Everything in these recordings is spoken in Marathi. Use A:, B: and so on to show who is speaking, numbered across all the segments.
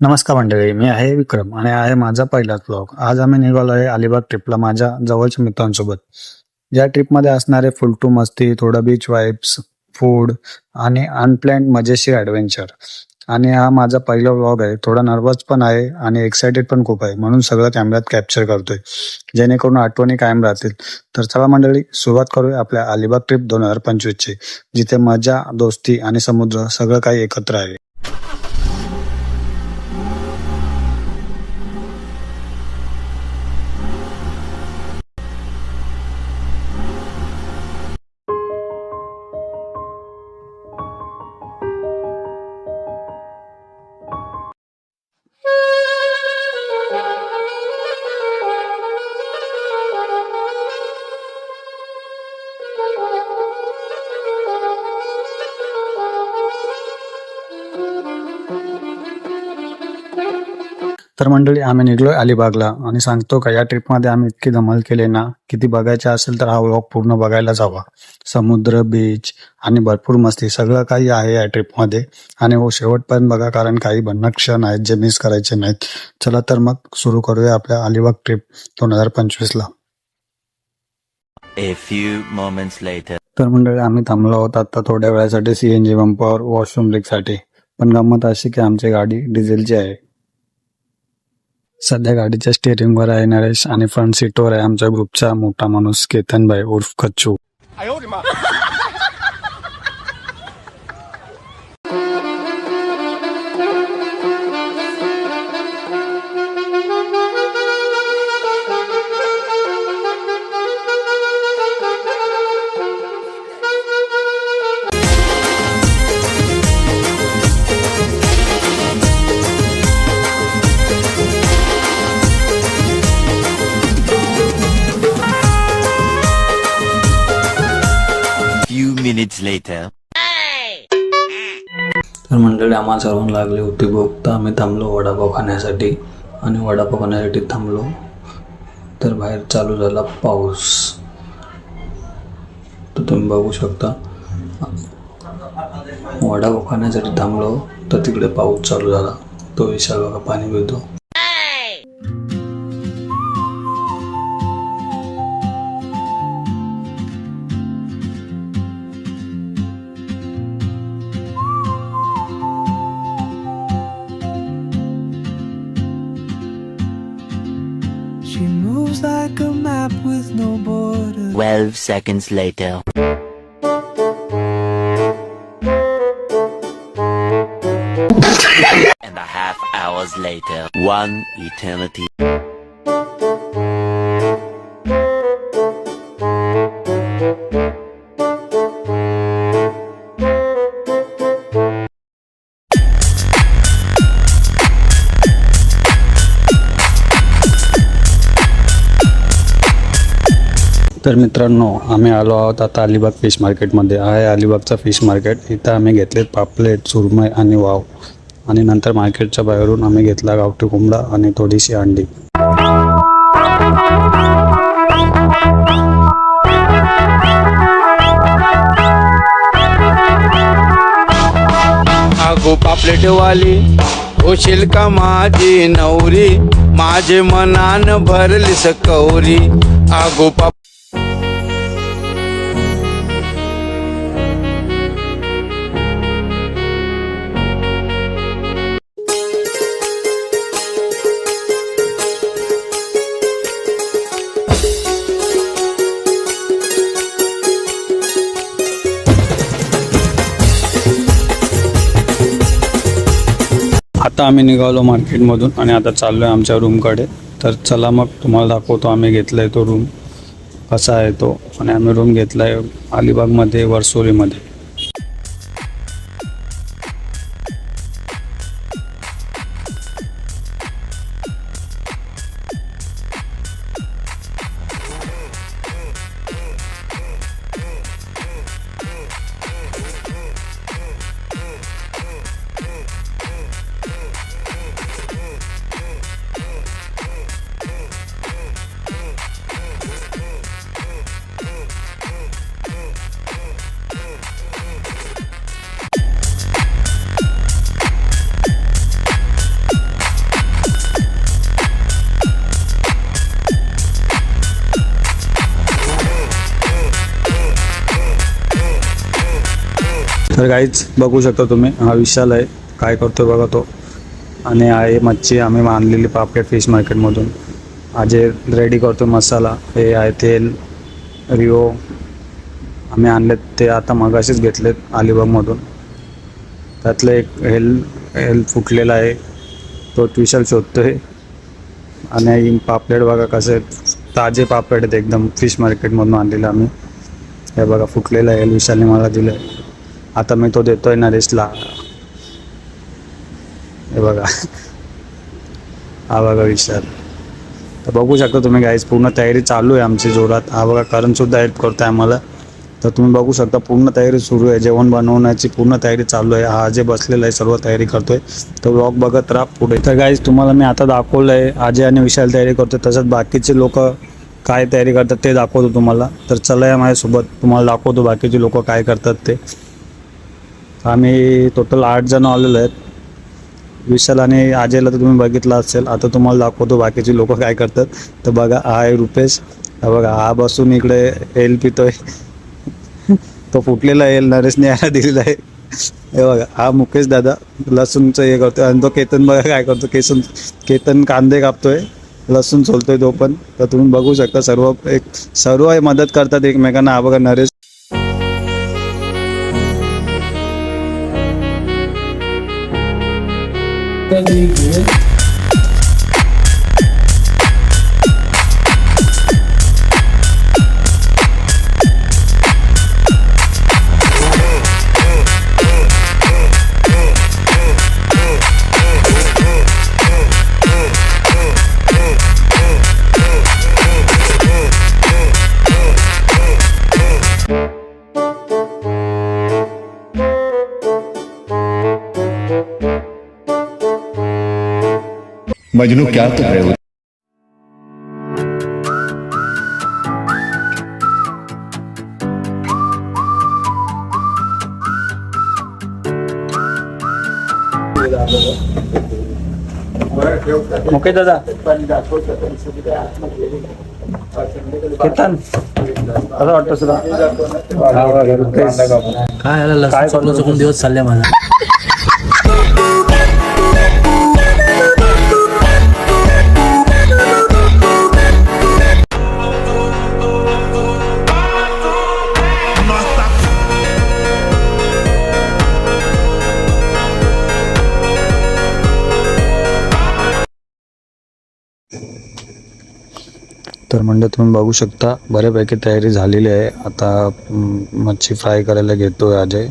A: नमस्कार मंडळी मी आहे विक्रम आणि आहे माझा पहिलाच ब्लॉग आज आम्ही निघालो आहे अलिबाग ट्रिपला माझ्या जवळच्या मित्रांसोबत. या ट्रिपमध्ये असणारे फुल टू मस्ती थोडं बीच वाईब्स फूड आणि अनप्लॅन्ड मजेशीर ॲडव्हेंचर आणि हा माझा पहिला ब्लॉग आहे. थोडा नर्वस पण आहे आणि एक्सायटेड पण खूप आहे. म्हणून सगळं कॅमेऱ्यात कॅप्चर करतोय. जेणेकरून आठवणी कायम राहतील. तर चला मंडळी सुरुवात करूया आपल्या अलिबाग ट्रिप दोन हजार पंचवीसची जिथे मजा दोस्ती आणि समुद्र सगळं काही एकत्र आहे. तर मंडळी आम्ही निघलोय अलिबागला आणि सांगतो का या ट्रिपमध्ये आम्ही इतकी धमाल केली ना किती बघायचे असेल तर हा व्लॉग पूर्ण बघायला जावा. समुद्र बीच आणि भरपूर मस्ती सगळं काही आहे या ट्रिपमध्ये आणि हो शेवटपर्यंत बघा कारण काही भन्नाट क्षण आहेत जे मिस करायचे नाहीत. चला तर मग सुरू करूया आपल्या अलिबाग ट्रिप दोन हजार पंचवीसला.
B: A few moments later.
A: तर मंडळी आम्ही थांबलो आहोत आता थोड्या वेळासाठी सीएनजी पंपावर वॉशरूम ब्रेकसाठी पण गंमत अशी की आमची गाडी डिझेलची आहे. सध्या गाडीच्या स्टेअरिंगवर आहे नरेश आणि फ्रंट सीटवर आहे आमच्या ग्रुपचा मोठा माणूस केतन भाई उर्फ कच्चू.
B: Minutes later.
A: तर मंडळी आम्हाला सर्वांना लागली होती भूक तर आम्ही थांबलो वडापाव खाण्यासाठी आणि वडापाव खाण्यासाठी थांबलो. तर बाहेर चालू झाला पाऊस. तर तुम्ही बघू शकता वडापाव खाण्यासाठी थांबलो. तर तिकडे पाऊस चालू झाला. तो विशाल बघा पाणी पितो.
C: Moves like a map with no borders.
B: 12 seconds later. and a half hours later. One eternity.
A: तर मित्रांनो आम्ही आलो आहोत आता अलिबाग फिश मार्केटमध्ये. आहे अलिबागचा फिश मार्केट. इथं आम्ही घेतले पापलेट सुरमय आणि वाव. आणि नंतर मार्केटच्या बाहेरून आम्ही घेतला गावठी कोंबडा आणि थोडीशी अंडी.
D: अगो पापलेटवाली होशील का माझी नवरी? माझे मनान भरली सकवरी अगो पाप
A: आता आम्ही निघालो मार्केटमधून आणि आता चाललो आहे आमच्या रूमकडे. तर चला मग तुम्हाला दाखवतो आम्ही घेतला आहे तो रूम कसा आहे तो? आणि आम्ही रूम घेतला आहे अलिबागमध्ये वर्सोलीमध्ये. तर काहीच बघू शकता तुम्ही हा विशाल आहे. काय करतो बघा तो. आणि आहे मच्छी आम्ही आणलेली पापलेट फिश मार्केटमधून आजे रेडी करतो मसाला. हे आहे तेल रिओ. आम्ही आणलेत ते आता मगाशीच घेतलेत अलिबागमधून त्यातलं एक हेल हेल फुटलेला आहे. तो विशाल शोधतो आहे आणि पापलेट बघा कसे ताजे पापलेट आहेत एकदम फिश मार्केटमधून आणलेलं आम्ही. हे बघा फुटलेलं आहे. विशालने मला दिलं आहे आता मी तो देतोय नरेशला. हे बघा. हा बघा विशाल तर बघू शकता तुम्ही गाईज पूर्ण तयारी चालू आहे आमची जोरात. हा बघा करणसुद्धा हेल्प करतोय आम्हाला. तर तुम्ही बघू शकता पूर्ण तयारी सुरू आहे. जेवण बनवण्याची पूर्ण तयारी चालू आहे. हा जे बसलेला आहे सर्व तयारी करतोय. तर ब्लॉग बघत राहा पुढे. तर गाईज तुम्हाला मी आता दाखवलं आहे अजय आणि विशाल तयारी करतोय. तसंच बाकीचे लोक काय तयारी करतात ते दाखवतो तुम्हाला. तर चला या माझ्यासोबत. तुम्हाला दाखवतो बाकीचे लोक काय करतात ते. आम्ही टोटल आठ जण आलेलो आहेत. विशाल आणि अजयला तर तुम्ही बघितला असेल आता तुम्हाला दाखवतो बाकीचे लोक काय करतात. तर बघा हा आहे रुपेश. हा बघा हा बसून इकडे एल पितोय. तो फुटलेला एल नरेशने यायला दिलेला आहे. हे बघा हा मुकेश दादा लसूणचं हे करतोय. आणि तो केतन बघा काय करतो केसन केतन कांदे कापतोय. लसूण सोलतोय तो पण. तर तुम्ही बघू शकता सर्व एक सर्व मदत करतात एकमेकांना. हा बघा नरेश Really.
E: मजनू क्या तुम रहे हो
A: मुकेश दादा केतन असं वाटतं सुद्धा
F: काय आलं लसूण चुकून चुकून दिवस चालले माझा
A: तर म्हणजे तुम्ही बघू शकता बऱ्यापैकी तयारी झालेली आहे. आता मच्छी फ्राय करायला घेतोय अजय.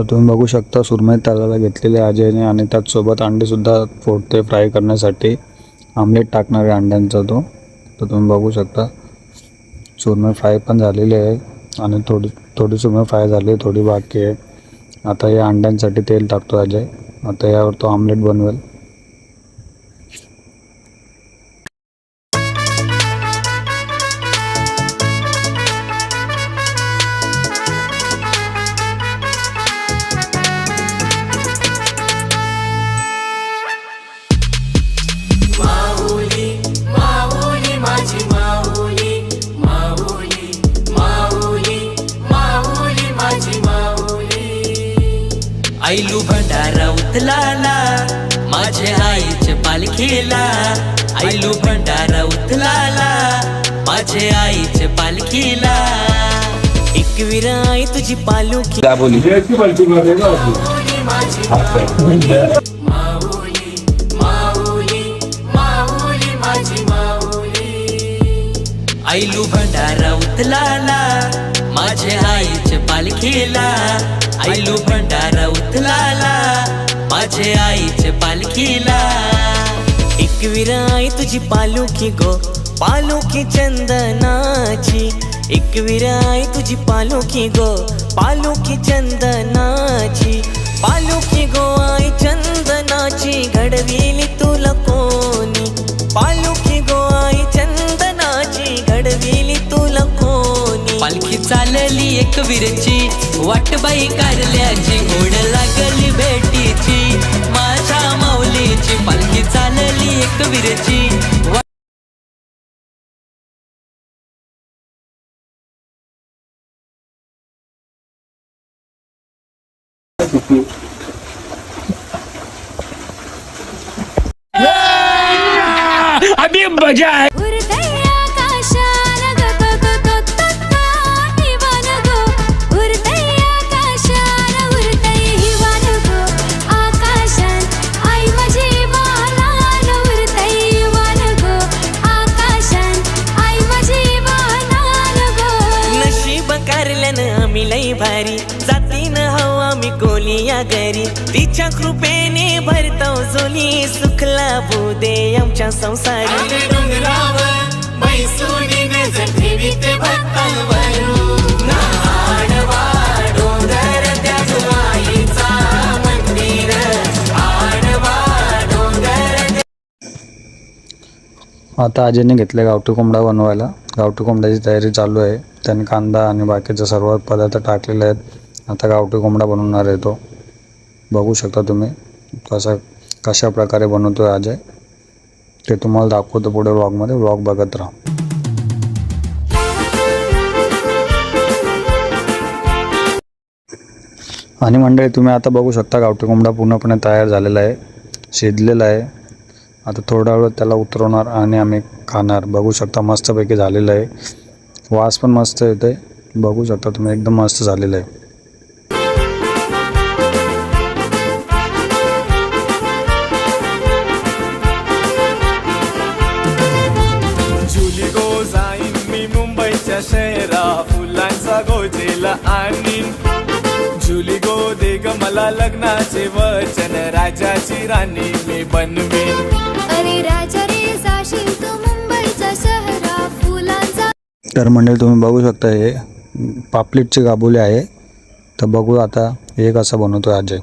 A: तर तुम्ही बघू शकता सुरमई तळाला घेतलेले अजयने आणि त्याचसोबत अंडेसुद्धा फोडते फ्राय करण्यासाठी. आमलेट टाकणार आहे अंड्यांचा तो. तर तुम्ही बघू शकता सुरमई फ्राय पण झालेली आहे आणि थोडी थोडी सुरमई फ्राय झाली आहे थोडी बाकी आहे. आता या अंड्यांसाठी तेल टाकतो अजय. आता यावर तो आमलेट बनवेल.
G: उतलाला माझ्या आईच्या पालखीला आईलू भंडारा उतलाला माझ्या आईच्या पालखीला एकवीर आई तुझी पालुखी
H: दाबोली
G: आईलू भंडारा उतलाला माझ्या आईच्या पालखीला आईलू भंडारा उतलाला माझे आईच्या पालखीला. एकवीर आई तुझी पालुकी गो पालुकी चंदनाची. एकवीर आई तुझी पालुकी गो पालुकी चंदनाची. पालुकी गो आई चंदनाची घडविली तुला कोणी. पालुखी गो आई चंदनाची घडविली तुला कोणी. चालली एक विरची. वाटबाई कारल्याची ओढ लागली भेटीची. माझ्या माऊलीची पालखी चालली एक विरची. अभी मजा है या घरी. तिच्या कृपेने भरतो जोली सुखला बुदे आमच्या संसारी.
A: आता आजीने घेतले गावठी कोंबडा बनवायला. गावठी कोंबड्याची तयारी चालू आहे. त्याने कांदा आणि बाकीचे सर्व पदार्थ टाकलेले आहेत. आता गावठी कोंबडा बनवणार आहे तो. बघू शकता तुम्ही कसा कशा प्रकारे बनवतो आहे अजय. ते तुम्हाला दाखवतो पुढे व्लॉगमध्ये व्लॉग बघत राहा. आणि मंडळी तुम्ही आता बघू शकता गावठी कोंबडा पूर्णपणे तयार झालेला आहे. शिजलेला आहे. आता थोडा वेळ त्याला उतरवणार आणि आम्ही खाणार. बघू शकता मस्तपैकी झालेलं आहे. वास पण मस्त येते बघू शकता तुम्ही एकदम मस्त झालेलं आहे.
I: आणीन जुली गो दे ग मला लग्नाचे वचन राजाची राणी मी बनवीन.
J: अरे राजा रे जाशील तू मुंबईच्या शहरा फुलांचा
A: तर मंडळी तुम्ही बघू शकता हे पापलेटचे गाबोले आहे. तर बघू आता हे कसं बनवतो अजय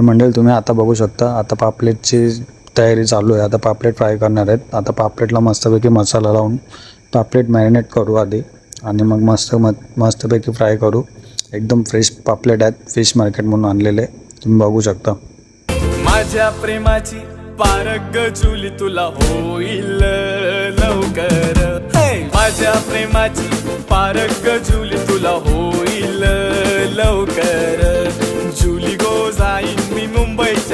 A: तर मंडळी तुम्ही आता बघू शकता आता पापलेटची तयारी चालू आहे. आता पापलेट फ्राय करणार आहेत. आता पापलेटला मस्तपैकी मसाला लावून पापलेट मॅरिनेट करू आधी आणि मग मस्त म मस्तपैकी फ्राय करू. एकदम फ्रेश पापलेट आहेत फिश मार्केट म्हणून आणलेले. तुम्ही बघू शकता.
I: माझ्या प्रेमाची पारग चुली तुला होईल लवकर. माझ्या प्रेमाची पारग झुली तुला होईल लवकर. झुली गो जाईल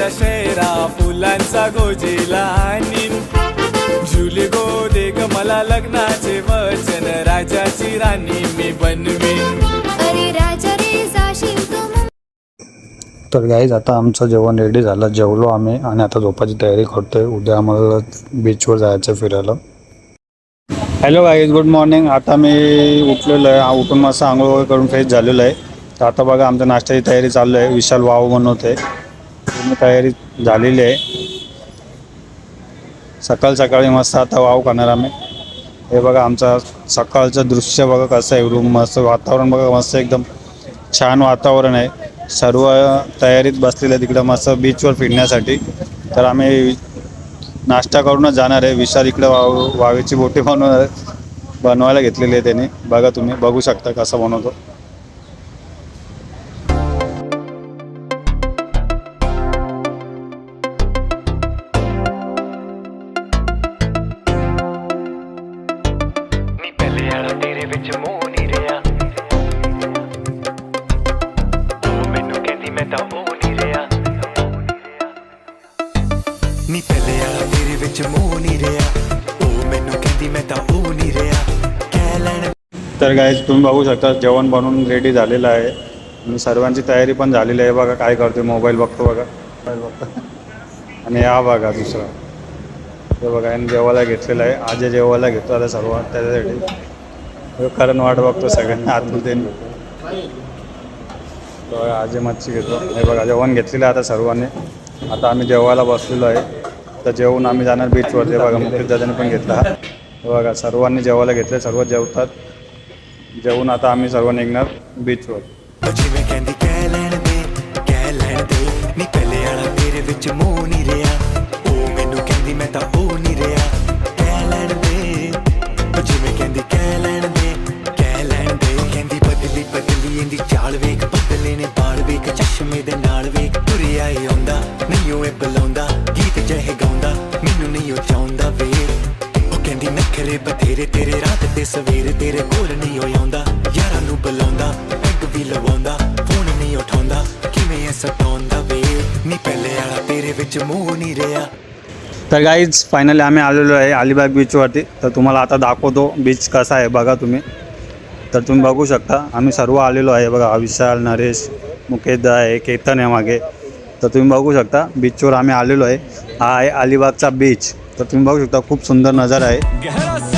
I: शहरा फुलांचा गोजेला जुली गो दे ग मला लग्नाचे वचन राजाची राणी मी बनवीन.
J: अरे राजा रे जाशील तू मुंबईच्या
A: तर गाईज आता आमचं जेवण रेडी झालं. जेवलो आम्ही आणि आता झोपाची तयारी करतोय. उद्या आम्हाला बीचवर जायचं फिरायला. हॅलो गाईज गुड मॉर्निंग आता मी उठलेलो आहे. आ- उठून मस्त आंघोळ वगैरे करून फ्रेश झालेलो आहे. तर आता बघा आमच्या नाश्त्याची तयारी चालू आहे. विशाल वाव बनवते पूर्ण तयारी झालेली आहे. सकाळ सकाळी मस्त आता वाव करणार आम्ही. हे बघा आमचा सकाळचं दृश्य बघा कसं आहे. रूम मस्त वातावरण बघा मस्त एकदम छान वातावरण आहे. सर्व तयारीत बसलेलं आहे तिकडं मस्त बीचवर फिरण्यासाठी. तर आम्ही नाश्ता करूनच जाणार आहे. विशाल इकडं वाव वावेची बोटी बनवणार बनवायला घेतलेली आहे त्याने. बघा तुम्ही बघू शकता कसं बनवतो. तर काय तुम्ही बघू शकता जेवण बनवून रेडी झालेलं आहे. आणि सर्वांची तयारी पण झालेली आहे बघा काय करते मोबाईल बघतो बघा. मोबाईल बघतो. आणि हा बघा दुसरा. ते बघा यांनी जेवायला घेतलेलं आहे. आज जेवायला घेतो आता सर्व त्याच्यासाठी. कारण वाट बघतो सगळ्यांना आतमध्ये. तर बघा आज मच्छी घेतो. हे बघा जेवण घेतलेलं आहे आता सर्वांनी. आता आम्ही जेवायला बसलेलो आहे. तर जेवून आम्ही जाणार बीचवर ते बघा मुकेश दादाने पण घेतला. बघा सर्वांनी जेवायला घेतले सर्व जेवतात. जेवून आता आम्ही सर्व निघणार बीचवर
E: ਉਹ ਜਿਵੇਂ ਕਹਿੰਦੀ ਕਹਿ ਲੈਣ ਦੇ ਕਹਿ ਲੈਣ ਦੇ ਨੀ ਪਹਿਲੇ ਵਾਲਾ ਤੇਰੇ ਵਿੱਚ ਮੋਹ ਨਹੀਂ ਰਿਹਾ ਉਹ ਮੈਨੂੰ ਕਹਿੰਦੀ ਮੈਂ ਤਾਂ ਉਹ ਨਹੀਂ ਰਿਹਾ ਕਹਿ ਲੈਣ ਦੇ ਉਹ ਜਿਵੇਂ ਕਹਿੰਦੀ ਕਹਿ ਲੈਣ ਦੇ ਕਹਿ ਲੈਣ ਦੇ ਕਹਿੰਦੀ ਬਦਲੀ ਬਦਲੀ ਇਹਦੀ ਚਾਲ ਵੇਖ ਬਦਲੇ ਨੇ ਬਾਲ ਵੇਖ ਚਸ਼ਮੇ ਦੇ ਨਾਲ ਵੇਖ ਤੁਰਿਆ ਹੀ ਆਉਂਦਾ ਨਹੀਂ ਉਹ ਇਹ ਬੁਲਾਉਂਦਾ ਗੀਤ ਜਿਹੇ ਗਾਉਂਦਾ ਮੈਨੂੰ ਨਹੀਂ ਉਹ ਚਾਹੁੰਦਾ ਵੇ ਉਹ ਕਹਿੰਦੀ ਨਖਰੇ ਬਥੇਰੇ ਤੇਰੇ ਰਾਤ ਤੇ ਸਵੇਰੇ ਤੇਰੇ ਕੋਲ ਨਹੀਂ ਉਹ ਕਿਵੇਂ ਐ ਸਤਾਉਂਦਾ ਵੇ ਨੀ ਪਹਿਲੇ ਵਾਲਾ ਤੇਰੇ ਵਿੱਚ ਮੋਹ ਨਹੀਂ ਰਿਹਾ
A: तर गाईज फायनली आम्ही आलेलो आहे अलिबाग बीचवरती तर तुम्हाला आता दाखवतो बीच कसा आहे बघा तुम्ही तर तुम्ही बघू शकता आम्ही सर्व आलेलो आहे बघा विशाल नरेश मुकेश आहे केतन आहे मागे तर तुम्ही बघू शकता बीचवर आम्ही आलेलो आहे हा आहे अलिबागचा बीच तर तुम्ही बघू शकता खूप सुंदर नजारा आहे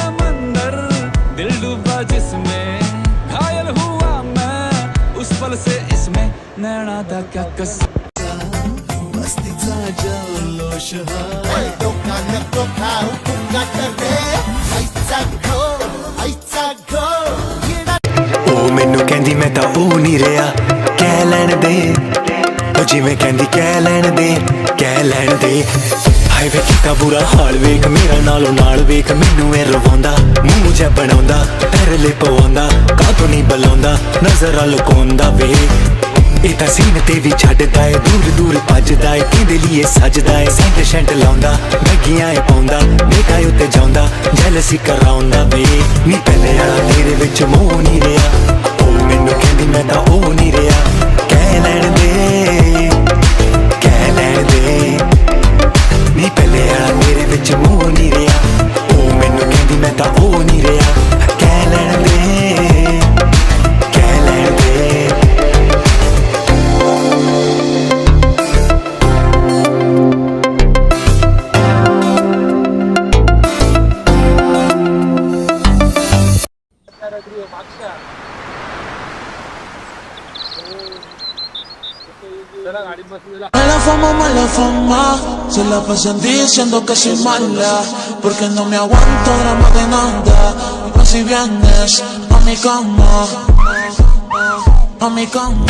C: नैना दा क्या कस मस्तीचा जल्लोष
E: ਉਹ ਮੈਨੂੰ ਕਹਿੰਦੀ ਮੈਂ ਤਾਂ ਉਹ ਨਹੀਂ ਰਿਹਾ ਕਹਿ ਲੈਣ ਦੇ ਉਹ ਜਿਵੇਂ ਕਹਿੰਦੀ ਕਹਿ ਲੈਣ ਦੇ ਕਹਿ ਲੈਣ ਦੇ ਹਾਏ ਵੇ ਕੀਤਾ ਬੁਰਾ ਹਾਲ ਵੇਖ ਮੇਰਾ ਨਾਲੋਂ ਨਾਲ ਵੇਖ ਮੈਨੂੰ ਇਹ ਰਵਾਉਂਦਾ ਮੂੰਹ ਜਿਹਾ ਬਣਾਉਂਦਾ ਤਰਲੇ ਪਵਾਉਂਦਾ ਕਾਹਤੋਂ ਨਹੀਂ ਬੁਲਾਉਂਦਾ ਨਜ਼ਰਾਂ ਲੁਕਾਉਂਦਾ ਵੇ ਇਹ ਤਾਂ ਸੀਨ ਤੇ ਵੀ ਛੱਡਦਾ ਏ, ਦੂਰ ਦੂਰ ਭੱਜਦਾ ਏ, ਕਿਹਦੇ ਲਈ ਸਜਦਾ ਏ, ਸੈਂਟ ਸ਼ੈਂਟ ਲਾਉਂਦਾ ਗੱਗੀਆਂ ਏ ਪਾਉਂਦਾ ਦੇਖਾ ਉੱਤੇ ਜਾਂਦਾ ਜੈਲਸੀ ਕਰਾਉਂਦਾ ਵੇ। ਨੀ ਪਹਿਲੇ ਵਾਲਾ ਤੇਰੇ ਵਿੱਚ ਮੋਹ ਨਹੀਂ ਰਿਹਾ। ਉਹ ਮੈਨੂੰ ਕਹਿੰਦੀ, ਮੈਂ ਤਾਂ ਉਹ ਨਹੀਂ ਰਿਹਾ। ਕਹਿ ਲੈਣ ਦੇ, ਕਹਿ ਲੈਣ ਦੇ। ਨੀ ਪਹਿਲੇ ਵਾਲਾ ਮੇਰੇ ਵਿੱਚ ਮੋਹ ਨਹੀਂ ਰਿਹਾ।
C: Pasan diciendo que soy mala Porque no me aguanto drama de nada. Pues si vienes a mi cama A mi cama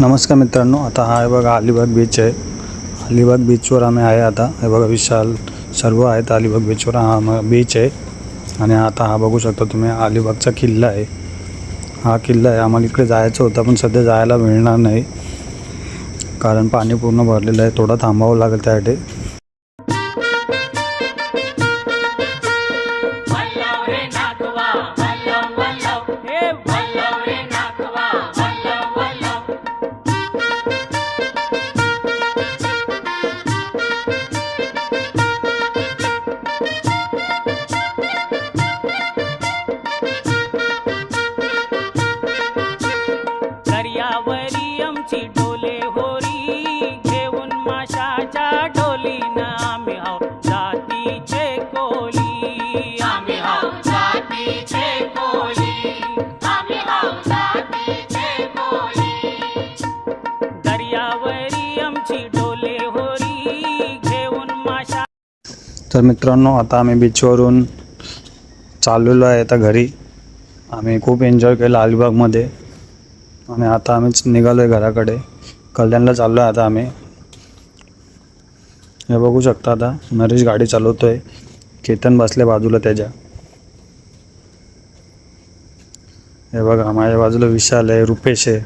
A: नमस्कार मित्रांनो आता हा आहे बघा अलिबाग बीच आहे. अलिबाग बीचवर आम्ही आहे आता. हे बघा विशाल सर्व आहेत अलिबाग बीचवर हा बीच आहे. आणि आता हा बघू शकता तुम्ही अलिबागचा किल्ला आहे. हा किल्ला आहे. आम्हाला इकडे जायचं होतं पण सध्या जायला मिळणार नाही. कारण पाणी पूर्ण भरलेलं आहे. थोडं थांबावं लागेल त्यासाठी. तर मित्रांनो आता आम्ही बीचवरून चाललेलो आहे आता घरी. आम्ही खूप एन्जॉय केलं अलिबागमध्ये. आणि आता आम्हीच निघालो आहे घराकडे. कल्याणला चाललो आहे आता आम्ही. हे बघू शकता आता नरेश गाडी चालवतो आहे केतन बसले बाजूला त्याच्या. हे बघा माझ्या बाजूला विशाल आहे रुपेश आहे.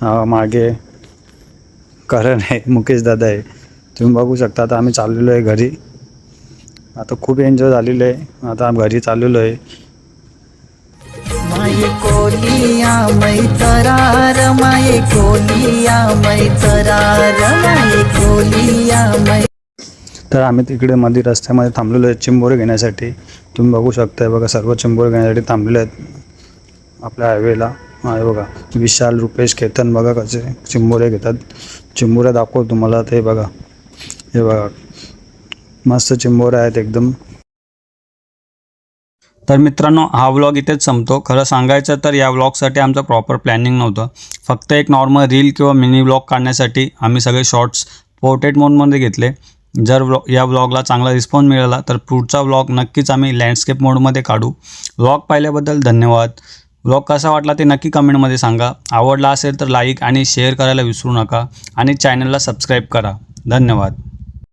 A: हा मागे करण आहे मुकेश दादा आहे. तुम्ही बघू शकता आता आम्ही चाललेलो आहे घरी. आता खूप एन्जॉय झालेलं आहे. आता आम्ही घरी चाललेलो आहे.
K: माये कोलिया मैतरार माये कोलिया मैतरार माये कोलिया मै
A: तर आम्ही तिकडे मध्ये रस्त्यामध्ये थांबलेलो आहे चिंबोरे घेण्यासाठी. तुम्ही बघू शकताय बघा सर्व चिंबोरे घेण्यासाठी थांबलेले आहेत. आपल्या हायवेला हा हे बघा विशाल रुपेश केतन बघा कसे चिंबोरे घेतात. चिंबोऱ्या दाखव तुम्हाला ते बघा. हे बघा. मस्त चिंबोर आहेत एकदम. तर मित्रांनो हा व्लॉग इथेच संपतो. खरं सांगायचं तर या व्लॉगसाठी आमचं प्रॉपर प्लॅनिंग नव्हतं. फक्त एक नॉर्मल रील किंवा मिनी व्लॉग काढण्यासाठी आम्ही सगळे शॉर्ट्स पोर्ट्रेट मोडमध्ये घेतले. जर व्लॉग या व्लॉगला चांगला रिस्पॉन्स मिळाला तर पुढचा व्लॉग नक्कीच आम्ही लँडस्केप मोडमध्ये काढू. व्लॉग पाहिल्याबद्दल धन्यवाद. व्लॉग कसा वाटला ते नक्की कमेंटमध्ये सांगा. आवडला असेल तर लाईक आणि शेअर करायला विसरू नका. आणि चॅनलला सबस्क्राईब करा. धन्यवाद.